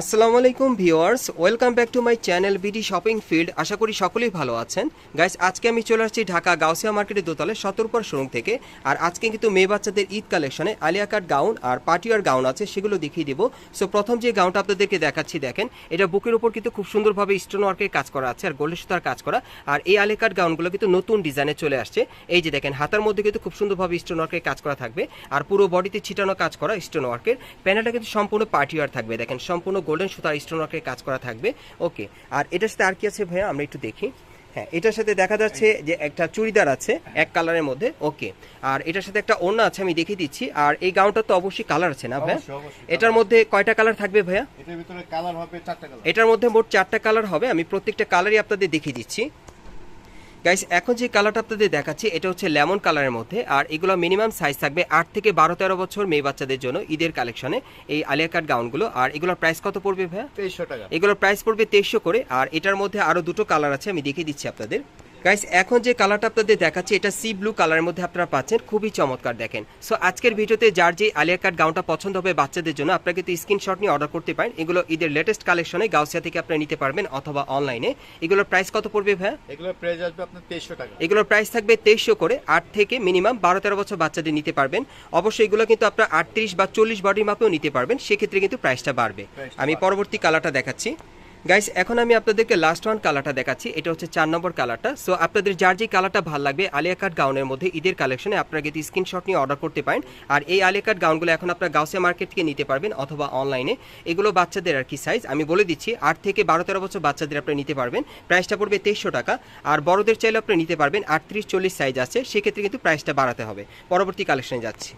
আসসালামু আলাইকুম viewers, welcome back to my channel BD shopping field. আশা করি সকলেই ভালো আছেন। গাইস, আজকে আমি চলে আসছি ঢাকা গাউসিয়া মার্কেটের দোতলে সতর্কর শোরুম থেকে। আর আজকে কিন্তু মেয়ে বাচ্চাদের ঈদ কালেকশনে আলিয়া কাট গাউন আর পার্টিয়ার গাউন আছে, সেগুলো দেখিয়ে দিব। সো প্রথম যে গাউনটা আপনাদেরকে দেখাচ্ছি, দেখেন, এটা বুকের উপর কিন্তু খুব সুন্দরভাবে স্টোন ওয়ার্কের কাজ করা আছে আর গোল্ডের সুতার কাজ করা। আর এই আলিয়া কাট গাউনগুলো কিন্তু নতুন ডিজাইনে চলে আসছে। এই যে দেখেন, হাতার মধ্যে কিন্তু খুব সুন্দরভাবে স্টোন ওয়ার্কের কাজ করা থাকবে। আর পুরো বডিতে ছিটানো কাজ করা স্টোন ওয়ার্কের। প্যানেলটা কিন্তু সম্পূর্ণ পার্টিয়ার থাকবে, দেখেন, সম্পূর্ণ গোল্ডেন সুতার স্টোন ওয়ার্কের কাজ করা থাকবে। ওকে আর এটার সাথে আর কি আছে ভাইয়া? আমরা একটু দেখি। হ্যাঁ এটার সাথে দেখা যাচ্ছে যে একটা চুড়িদার আছে এক কালারের মধ্যে। ওকে আর এটার সাথে একটা ওড়না আছে আমি দেখিয়ে দিচ্ছি। আর এই গাউনটা তো অবশ্যই কালার আছে না ভাইয়া। এটার মধ্যে কয়টা কালার থাকবে ভাইয়া? এটার ভিতরে কালার হবে চারটা কালার। এটার মধ্যে মোট চারটা কালার হবে। আমি প্রত্যেকটা কালারই আপনাদের দেখিয়ে দিচ্ছি। গাইস এখন যে কালারটা আপনাদের দেখাচ্ছি এটা হচ্ছে লেমন কালারের মধ্যে আর এগুলো মিনিমাম সাইজ থাকবে আট থেকে বারো তেরো বছর মেয়ে বাচ্চাদের জন্য ঈদের কালেকশনে এই আলিয়া কাট গাউনগুলো আর এগুলোর প্রাইস কত পড়বে ভাইয়া? তেইশশো টাকা। এগুলোর প্রাইস পড়বে তেইশশো করে আর এটার মধ্যে আরও দুটো কালার আছে আমি দেখিয়ে দিচ্ছি আপনাদের। গাইস এখন যে কালারটা আপনাদের দেখাচ্ছি এটা সি ব্লু কালারের মধ্যে আপনারা পাচ্ছেন। খুবই চমৎকার দেখেন। সো আজকের ভিডিওতে যার যে আলিয়া কাট গাউনটা পছন্দ হবে বাচ্চাদের জন্য আপনারা কিন্তু স্ক্রিনশট নিয়ে অর্ডার করতে পারেন। এগুলো ঈদের লেটেস্ট কালেকশনে গাউসিয়া থেকে আপনারা নিতে পারবেন অথবা অনলাইনে এগুলোর প্রাইস কত পড়বে ভাইয়া? এগুলোর প্রাইস আসবে আপনার তেইশশো টাকা। এগুলোর প্রাইস থাকবে তেইশশো করে। আট থেকে মিনিমাম বারো তেরো বছর বাচ্চাদের নিতে পারবেন। অবশ্যই এগুলো কিন্তু আপনার আটত্রিশ বা চল্লিশ বডির মাপেও নিতে পারবেন। সেক্ষেত্রে কিন্তু প্রাইসটা বাড়বে। আমি পরবর্তী কালারটা দেখাচ্ছি। গাইস এখন আমি আপনাদেরকে লাস্ট ওয়ান কালারটা দেখাচ্ছি। এটা হচ্ছে চার নম্বর কালারটা সো আপনাদের যার যে কালারটা ভালো লাগবে আলিয়া কাট গাউনের মধ্যে ঈদের কালেকশনে আপনারা কিন্তু স্ক্রিনশট নিয়ে অর্ডার করতে পারেন। আর এই আলিয়া কাট গাউনগুলো এখন আপনারা গাউসিয়া মার্কেট থেকে নিতে পারবেন অথবা অনলাইনে এগুলো বাচ্চাদের আর কি সাইজ আমি বলে দিচ্ছি, আট থেকে বারো, তেরো বছর বাচ্চাদের আপনি নিতে পারবেন। প্রাইসটা পড়বে তেইশশো টাকা। আর বড়দের চাইলে আপনি নিতে পারবেন আটত্রিশ, চল্লিশ সাইজ আছে। সেক্ষেত্রে কিন্তু প্রাইসটা বাড়াতে হবে। পরবর্তী কালেকশনে যাচ্ছি।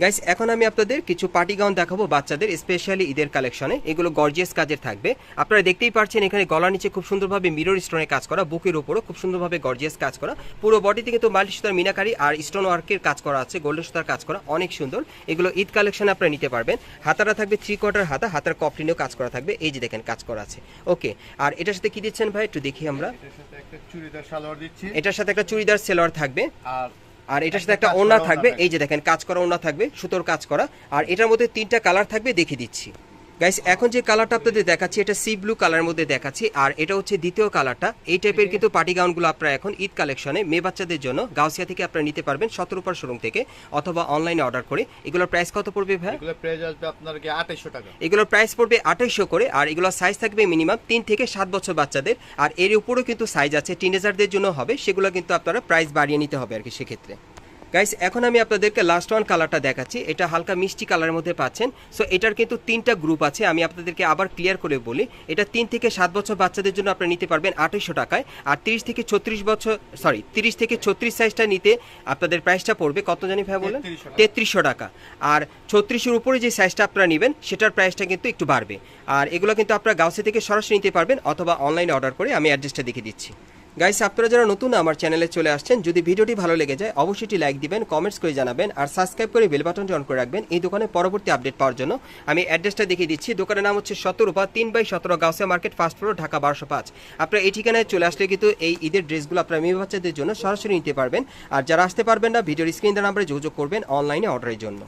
গাইস এখন আমি আপনাদের কিছু পার্টি গাউন দেখাবো বাচ্চাদের স্পেশালি ঈদের কালেকশনে এগুলো গর্জিয়াস কাজের থাকবে। আপনারা দেখতেই পাচ্ছেন এখানে গলার নিচে খুব সুন্দরভাবে মিরর স্টোনে কাজ করা বুকের উপরও খুব সুন্দরভাবে গর্জিয়াস কাজ করা। পুরো বডিতে কিন্তু মাল্টি সুতার মিনাকারি আর স্টোন ওয়ার্কের কাজ করা আছে গোল্ডেন সুতার কাজ করা অনেক সুন্দর। এগুলো ঈদ কালেকশনে আপনারা নিতে পারবেন। হাতাটা থাকবে থ্রি কোয়ার্টার হাতা হাতার কফলিনেও কাজ করা থাকবে। এই যে দেখেন কাজ করা আছে। ওকে আর এটার সাথে কি দিচ্ছেন ভাই? একটু দেখি আমরা। এটার সাথে একটা চুড়িদার সালোয়ার দিচ্ছি। এটার সাথে একটা চুড়িদার সেলোয়ার থাকবে। আর আর এটার সাথে একটা ওনা থাকবে এই যে দেখেন কাজ করা ওনা থাকবে সুতোর কাজ করা। আর এটার মধ্যে তিনটা কালার থাকবে দেখিয়ে দিচ্ছি। গাইস এখন যে কালারটা আপনাদের দেখাচ্ছি এটা সি ব্লু কালারের মধ্যে দেখাচ্ছি আর এটা হচ্ছে দ্বিতীয় কালারটা এই টাইপের কিন্তু পার্টি গাউনগুলো আপনারা এখন ঈদ কালেকশনে মেয়ে বাচ্চাদের জন্য গাউসিয়া থেকে আপনারা নিতে পারবেন সতেরোপার শোরুম থেকে অথবা অনলাইনে অর্ডার করে। এগুলোর প্রাইস কত পড়বে ভাই? এগুলোর প্রাইস আসবে আপনার কি টাকা। এগুলোর প্রাইস পড়বে আঠাইশশো করে আর এগুলোর সাইজ থাকবে মিনিমাম তিন থেকে সাত বছর বাচ্চাদের। আর এর উপরেও কিন্তু সাইজ আছে টিনেজারদের জন্য হবে সেগুলো কিন্তু আপনারা প্রাইস বাড়িয়ে নিতে হবে আর কি সেক্ষেত্রে। গাইস এখন আমি আপনাদেরকে লাস্ট ওয়ান কালারটা দেখাচ্ছি। এটা হালকা মিষ্টি কালারের মধ্যে পাচ্ছেন। সো এটার কিন্তু তিনটা গ্রুপ আছে। আমি আপনাদেরকে আবার ক্লিয়ার করে বলি। এটা তিন থেকে সাত বছর বাচ্চাদের জন্য আপনারা নিতে পারবেন আঠাইশশো টাকায়। আর তিরিশ থেকে ছত্রিশ বছর সরি তিরিশ থেকে ছত্রিশ সাইজটা নিতে আপনাদের প্রাইসটা পড়বে। কত জানি ভাই বলেন তেত্রিশশো টাকা। আর ছত্রিশের উপরে যে সাইজটা আপনারা নেবেন সেটার প্রাইসটা কিন্তু একটু বাড়বে। আর এগুলো কিন্তু আপনারা গাউসে থেকে সরাসরি নিতে পারবেন অথবা অনলাইনে অর্ডার করে আমি অ্যাড্রেসটা দেখে দিচ্ছি। গাইস আপনারা যারা নতুন, আমার চ্যানেলে চলে আসছেন, যদি ভিডিওটি ভালো লেগে যায়, অবশ্যই লাইক দিবেন কমেন্টস করে জানাবেন, আর সাবস্ক্রাইব করে বেল বাটনটি অন করে রাখবেন। এই দোকানে পরবর্তী আপডেট পাওয়ার জন্য আমি অ্যাড্রেসটা দেখিয়ে দিচ্ছি। দোকানের নাম হচ্ছে সতেরোপা তিন বাই সতেরো, Gausia market first floor Dhaka বারোশো পাঁচ। আপনারা এই ঠিকানায় চলে আসলে কিন্তু এই ঈদের ড্রেসগুলো আপনারা মেয়ে বাচ্চাদের জন্য সরাসরি নিতে পারবেন। আর যারা আসতে পারবেন না, ভিডিওর স্ক্রিন নাম্বারে যোগাযোগ করবেন অনলাইনে অর্ডারের জন্য।